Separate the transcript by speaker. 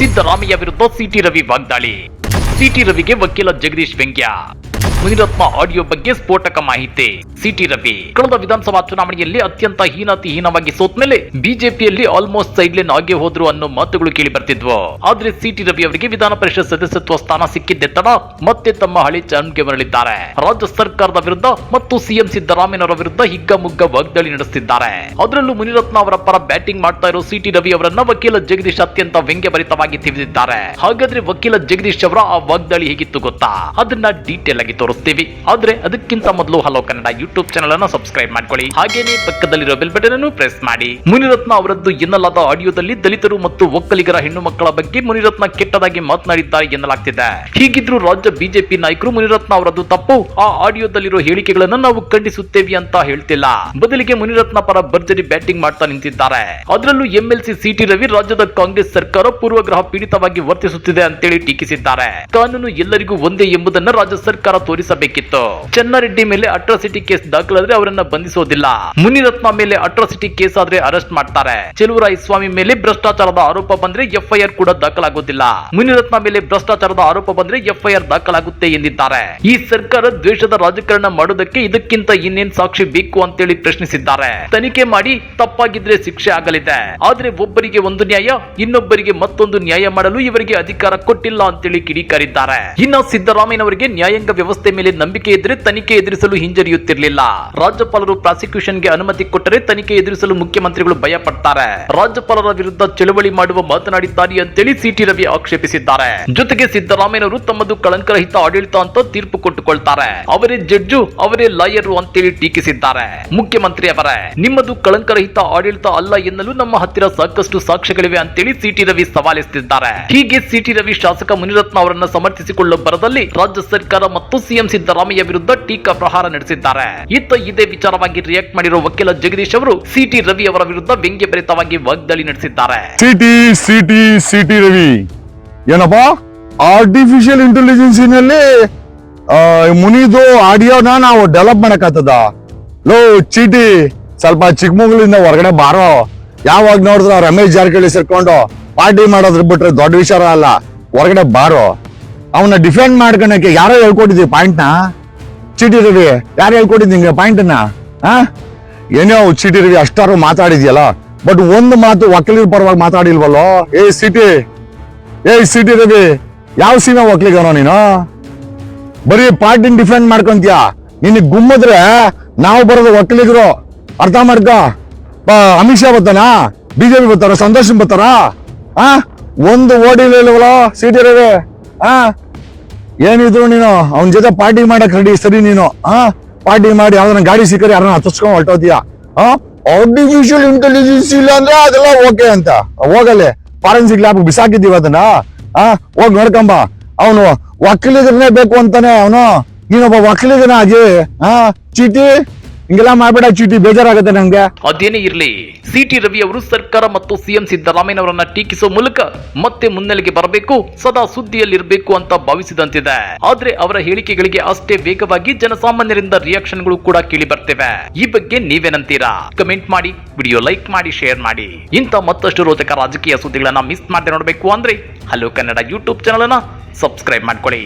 Speaker 1: ಸಿದ್ದರಾಮಯ್ಯ ವಿರುದ್ಧ ಸಿಟಿ ರವಿ ವಾಗ್ದಾಳಿ. ಸಿಟಿ ರವಿಗೆ ವಕೀಲ ಜಗದೀಶ್ ವ್ಯಂಗ್ಯ. ಮುನಿರತ್ನ ಆಡಿಯೋ ಬಗ್ಗೆ ಸ್ಫೋಟಕ ಮಾಹಿತಿ. C T Ravi. ಕಳೆದ ವಿಧಾನಸಭಾ ಚುನಾವಣೆಯಲ್ಲಿ ಅತ್ಯಂತ ಹೀನಾತಿ ಹೀನವಾಗಿ ಸೋತ್ ಮೇಲೆ ಬಿಜೆಪಿಯಲ್ಲಿ ಆಲ್ಮೋಸ್ಟ್ ಸೈಡ್ಲೈನ್ ಆಗಿ ಹೋದ್ರು ಅನ್ನೋ ಮಾತುಗಳು ಕೇಳಿ ಬರ್ತಿದ್ವು. ಆದ್ರೆ ಸಿಟಿ ರವಿ ಅವರಿಗೆ ವಿಧಾನ ಪರಿಷತ್ ಸದಸ್ಯತ್ವ ಸ್ಥಾನ ಸಿಕ್ಕಿದ್ದೆ ತಡ ಮತ್ತೆ ತಮ್ಮ ಹಳಿ ಚಾನ್ಗೆ ಮರಳಿದ್ದಾರೆ. ರಾಜ್ಯ ಸರ್ಕಾರದ ವಿರುದ್ಧ ಮತ್ತು ಸಿಎಂ ಸಿದ್ದರಾಮಯ್ಯನವರ ವಿರುದ್ಧ ಹಿಗ್ಗಮುಗ್ಗ ವಾಗ್ದಾಳಿ ನಡೆಸುತ್ತಿದ್ದಾರೆ ಅದರಲ್ಲೂ ಮುನಿರತ್ನ ಅವರ ಪರ ಬ್ಯಾಟಿಂಗ್ ಮಾಡ್ತಾ ಇರೋ ಸಿಟಿ ರವಿ ಅವರನ್ನ ವಕೀಲ ಜಗದೀಶ್ ಅತ್ಯಂತ ವ್ಯಂಗ್ಯಭರಿತವಾಗಿ ತಿಳಿದಿದ್ದಾರೆ ಹಾಗಾದ್ರೆ ವಕೀಲ ಜಗದೀಶ್ ಅವರ ಆ ವಾಗ್ದಾಳಿ ಹೇಗಿತ್ತು ಗೊತ್ತಾ? ಅದನ್ನ ಡೀಟೇಲ್ ಆಗಿ ತೋರಿಸ್ತೀವಿ ಆದ್ರೆ ಅದಕ್ಕಿಂತ ಮೊದಲು ಹಲೋ ಕನ್ನಡ ಯೂಟ್ಯೂಬ್ ಚಾನಲ್ ಅನ್ನು ಸಬ್ಸ್ಕ್ರೈಬ್ ಮಾಡ್ಕೊಳ್ಳಿ. ಹಾಗೇನೆ ಪಕ್ಕದಲ್ಲಿರೋ ಬೆಲ್ ಬಟನ್ ಅನ್ನು ಪ್ರೆಸ್ ಮಾಡಿ. ಮುನಿರತ್ನ ಅವರದ್ದು ಎನ್ನಲಾದ ಆಡಿಯೋದಲ್ಲಿ ದಲಿತರು ಮತ್ತು ಒಕ್ಕಲಿಗರ ಹೆಣ್ಣು ಮಕ್ಕಳ ಬಗ್ಗೆ ಮುನಿರತ್ನ ಕೆಟ್ಟದಾಗಿ ಮಾತನಾಡಿದ್ದಾರೆ ಎನ್ನಲಾಗ್ತಿದೆ. ಹೀಗಿದ್ರು ರಾಜ್ಯ ಬಿಜೆಪಿ ನಾಯಕರು ಮುನಿರತ್ನ ಅವರದ್ದು ತಪ್ಪು. ಆ ಆಡಿಯೋದಲ್ಲಿರೋ ಹೇಳಿಕೆಗಳನ್ನು ನಾವು ಖಂಡಿಸುತ್ತೇವೆ ಅಂತ ಹೇಳ್ತಿಲ್ಲ. ಬದಲಿಗೆ ಮುನಿರತ್ನ ಪರ ಭರ್ಜರಿ ಬ್ಯಾಟಿಂಗ್ ಮಾಡ್ತಾ ನಿಂತಿದ್ದಾರೆ. ಅದರಲ್ಲೂ ಎಂಎಲ್ಸಿ ಸಿಟಿ ರವಿ ರಾಜ್ಯದ ಕಾಂಗ್ರೆಸ್ ಸರ್ಕಾರ ಪೂರ್ವಗ್ರಹ ಪೀಡಿತವಾಗಿ ವರ್ತಿಸುತ್ತಿದೆ ಅಂತೇಳಿ ಟೀಕಿಸಿದ್ದಾರೆ. ಕಾನೂನು ಎಲ್ಲರಿಗೂ ಒಂದೇ ಎಂಬುದನ್ನ ರಾಜ್ಯ ಸರ್ಕಾರ ತೋರಿಸಬೇಕಿತ್ತು ಚನ್ನಾರೆಡ್ಡಿ ಮೇಲೆ ಅಟ್ರಾಸಿಟಿ ಕೇಸ್ ದಾಖಲಾದ್ರೆ ಅವರನ್ನ ಬಂಧಿಸೋದಿಲ್ಲ. ಮುನಿರತ್ನ ಮೇಲೆ ಅಟ್ರಾಸಿಟಿ ಕೇಸ್ ಆದ್ರೆ ಅರೆಸ್ಟ್ ಮಾಡ್ತಾರೆ. ಚೆಲುವರಾಯ ಸ್ವಾಮಿ ಮೇಲೆ ಭ್ರಷ್ಟಾಚಾರದ ಆರೋಪ ಬಂದ್ರೆ ಎಫ್ಐಆರ್ ಕೂಡ ದಾಖಲಾಗೋದಿಲ್ಲ. ಮುನಿರತ್ನ ಮೇಲೆ ಭ್ರಷ್ಟಾಚಾರದ ಆರೋಪ ಬಂದ್ರೆ ಎಫ್ಐಆರ್ ದಾಖಲಾಗುತ್ತೆ ಎಂದಿದ್ದಾರೆ. ಈ ಸರ್ಕಾರ ದ್ವೇಷದ ರಾಜಕಾರಣ ಮಾಡೋದಕ್ಕೆ ಇದಕ್ಕಿಂತ ಇನ್ನೇನ್ ಸಾಕ್ಷಿ ಬೇಕು ಅಂತೇಳಿ ಪ್ರಶ್ನಿಸಿದ್ದಾರೆ. ತನಿಖೆ ಮಾಡಿ ತಪ್ಪಾಗಿದ್ರೆ ಶಿಕ್ಷೆ ಆಗಲಿದೆ. ಆದ್ರೆ ಒಬ್ಬರಿಗೆ ಒಂದು ನ್ಯಾಯ, ಇನ್ನೊಬ್ಬರಿಗೆ ಮತ್ತೊಂದು ನ್ಯಾಯ ಮಾಡಲು ಇವರಿಗೆ ಅಧಿಕಾರ ಕೊಟ್ಟಿಲ್ಲ ಅಂತೇಳಿ ಕಿಡಿಕಾರಿದ್ದಾರೆ. ಇನ್ನ ಸಿದ್ದರಾಮಯ್ಯನವರಿಗೆ ನ್ಯಾಯಾಂಗ ವ್ಯವಸ್ಥೆ ಮೇಲೆ ನಂಬಿಕೆ ಇದ್ರೆ ತನಿಖೆ ಎದುರಿಸಲು ಹಿಂಜರಿಯುತ್ತಿರಲಿಲ್ಲ. ರಾಜ್ಯಪಾಲರು ಪ್ರಾಸಿಕ್ಯೂಷನ್ಗೆ ಅನುಮತಿ ಕೊಟ್ಟರೆ ತನಿಖೆ ಎದುರಿಸಲು ಮುಖ್ಯಮಂತ್ರಿಗಳು ಭಯ ಪಡ್ತಾರೆ ರಾಜ್ಯಪಾಲರ ವಿರುದ್ಧ ಚಳವಳಿ ಮಾಡುವ ಮಾತನಾಡಿದ್ದಾರೆ ಅಂತೇಳಿ ಸಿಟಿ ರವಿ ಆಕ್ಷೇಪಿಸಿದ್ದಾರೆ. ಜೊತೆಗೆ ಸಿದ್ದರಾಮಯ್ಯನವರು ತಮ್ಮದು ಕಳಂಕರಹಿತ ಆಡಳಿತ ಅಂತ ತೀರ್ಪು ಕೊಟ್ಟುಕೊಳ್ತಾರೆ. ಅವರೇ ಜಡ್ಜು, ಅವರೇ ಲಾಯರು ಅಂತೇಳಿ ಟೀಕಿಸಿದ್ದಾರೆ. ಮುಖ್ಯಮಂತ್ರಿ ಅವರೇ, ನಿಮ್ಮದು ಕಳಂಕರಹಿತ ಆಡಳಿತ ಅಲ್ಲ ಎನ್ನಲು ನಮ್ಮ ಹತ್ತಿರ ಸಾಕಷ್ಟು ಸಾಕ್ಷ್ಯಗಳಿವೆ ಅಂತೇಳಿ ಸಿಟಿ ರವಿ ಸವಾಲಿಸುತ್ತಿದ್ದಾರೆ ಹೀಗೆ ಸಿಟಿ ರವಿ ಶಾಸಕ ಮುನಿರತ್ನ ಅವರನ್ನ ಸಮರ್ಥಿಸಿಕೊಳ್ಳುವ ಬರದಲ್ಲಿ ರಾಜ್ಯ ಸರ್ಕಾರ ಮತ್ತು ಸಿಎಂ ಸಿದ್ದರಾಮಯ್ಯ ವಿರುದ್ಧ ಟೀಕಾ ಪ್ರಹಾರ ನಡೆಸಿದ್ದಾರೆ. ಇತ್ತ ಇದೇ ವಿಚಾರವಾಗಿ ರಿಯಾಕ್ಟ್ ಮಾಡಿರುವ ವಕೀಲ ಜಗದೀಶ್ ಅವರು ಸಿಟಿ ರವಿ ಅವರ ವಿರುದ್ಧ ವ್ಯಂಗ್ಯಭರಿತವಾಗಿ ವಾಗ್ದಾಳಿ ನಡೆಸಿದ್ದಾರೆ.
Speaker 2: C T C T C T Ravi. ಏನಪ್ಪಾ? ಆರ್ಟಿಫಿಷಿಯಲ್ ಇಂಟೆಲಿಜೆನ್ಸಿನಲ್ಲಿ ಮುನಿದು ಆಡಿಯೋನ ನಾವು ಡೆವಲಪ್ ಮಾಡಕ್ಕಾಗ್ತದ? ಲೋ, ಚೀಟಿ, ಸ್ವಲ್ಪ ಚಿಕ್ಕಮಗಳೂರಿಂದ ಹೊರಗಡೆ ಬಾರೋ. ಯಾವಾಗ ನೋಡಿದ್ರು ರಮೇಶ್ ಜಾರಕಿಹೊಳಿ ಸೇರ್ಕೊಂಡು ಪಾರ್ಟಿ ಮಾಡೋದ್ರ ಬಿಟ್ರೆ ದೊಡ್ಡ ವಿಚಾರ ಅಲ್ಲ. ಹೊರಗಡೆ ಬಾರೋ. ಅವನ್ನ ಡಿಫೆಂಡ್ ಮಾಡ್ಕೊಳಕ್ಕೆ ಯಾರೋ ಹೇಳ್ಕೊಟ್ಟಿದ್ದೀವಿ ಪಾಯಿಂಟ್ನ ಚೀಟಿ ರವಿ ಯಾರು ಹೇಳ್ಕೊಟ್ಟಿದ್ ನಿಂಗೆ ಪಾಯಿಂಟ್ ಆ? ಏನೋ ಚೀಟಿ ರವಿ ಅಷ್ಟಾರು ಮಾತಾಡಿದ್ಯಲ್ಲ? ಬಟ್ ಒಂದು ಮಾತು ಒಕ್ಕಲಿಗ ಪರವಾಗಿ ಮಾತಾಡಿಲ್ವಲ್ಲೋ? ಏ ಸಿಟಿ ಏ ಸಿಟಿ ರವಿ ಯಾವ ಸೀಮೆ ಒಕ್ಕಲಿಗನೋ ನೀನು? ಬರೀ ಪಾರ್ಟಿನ ಡಿಫೆಂಡ್ ಮಾಡ್ಕೊಂತೀಯ? ನಿನ್ನ ಗುಮ್ಮದ್ರೆ ನಾವು ಬರೋದು ಒಕ್ಕಲಿಗರು ಅರ್ಥ ಮಾಡ್ಕ. ಅಮಿತ್ ಶಾ ಬರ್ತಾನ? ಬಿಜೆಪಿ ಬರ್ತಾರ? ಸಂತೋಷ್ ಬರ್ತಾರ? ಆ? ಒಂದು ಓಡಿಲಿಲ್ವಲ್ಲ ಸಿಟಿ ರವಿ ಆ? ಏನಿದ್ರು ನೀನು ಅವನ ಜೊತೆ ಪಾರ್ಟಿ ಮಾಡಕ್ ರೆಡಿ ಸರಿ ನೀನು. ಆ? ಪಾರ್ಟಿ ಮಾಡಿ ಯಾವ್ದನ್ನ ಗಾಡಿ ಸಿಕ್ಕರೆ ಯಾರನ್ನ ಹತ್ತಿಸ್ಕೊಂಡ್ ಹೊರಟೋದ್ಯಾ? ಆ? ಆರ್ಟಿಫಿಷಿಯಲ್ ಇಂಟೆಲಿಜೆನ್ಸ್ ಇಲ್ಲ ಅಂದ್ರೆ ಅದೆಲ್ಲ ಓಕೆ ಅಂತ. ಹೋಗಲ್ಲೇ ಫಾರೆನ್ಸಿಕ್ ಲ್ಯಾಬ್ ಬಿಸಾಕಿದ್ದೀವಿ ಅದನ್ನ. ಆ? ಹೋಗ್ ನೋಡ್ಕೊಂಬ. ಅವನು ವಕೀಲಿಗರನ್ನೇ ಬೇಕು ಅಂತಾನೆ ಅವನು. ನೀನೊಬ್ಬ ವಕೀಲಿಗನಾಗಿ ಆ? ಚೀಟಿ? ಹಿಂಗೆಲ್ಲ ಮಾಡ್ಬೇಡ ಚೀಟಿ, ಬೇಜಾರಾಗುತ್ತೆ ನಂಗೆ.
Speaker 1: ಅದೇನೇ ಇರಲಿ. ಸಿಟಿ ರವಿ ಅವರು ಸರ್ಕಾರ ಮತ್ತು ಸಿಎಂ ಸಿದ್ದರಾಮಯ್ಯನವರನ್ನ ಟೀಕಿಸುವ ಮೂಲಕ ಮತ್ತೆ ಮುನ್ನೆಲೆಗೆ ಬರಬೇಕು, ಸದಾ ಸುದ್ದಿಯಲ್ಲಿರಬೇಕು ಅಂತ ಭಾವಿಸಿದಂತಿದೆ. ಆದ್ರೆ ಅವರ ಹೇಳಿಕೆಗಳಿಗೆ ಅಷ್ಟೇ ವೇಗವಾಗಿ ಜನಸಾಮಾನ್ಯರಿಂದ ರಿಯಾಕ್ಷನ್ಗಳು ಕೂಡ ಕೇಳಿ ಬರ್ತಿವೆ. ಈ ಬಗ್ಗೆ ನೀವೇನಂತೀರಾ? ಕಮೆಂಟ್ ಮಾಡಿ ವಿಡಿಯೋ ಲೈಕ್ ಮಾಡಿ ಶೇರ್ ಮಾಡಿ. ಇಂಥ ಮತ್ತಷ್ಟು ರೋಚಕ ರಾಜಕೀಯ ಸುದ್ದಿಗಳನ್ನ ಮಿಸ್ ಮಾಡದೆ ನೋಡಬೇಕು ಅಂದ್ರೆ ಹಲೋ ಕನ್ನಡ ಯೂಟ್ಯೂಬ್ ಚಾನಲ್ ಅನ್ನ ಸಬ್ಸ್ಕ್ರೈಬ್ ಮಾಡ್ಕೊಳ್ಳಿ.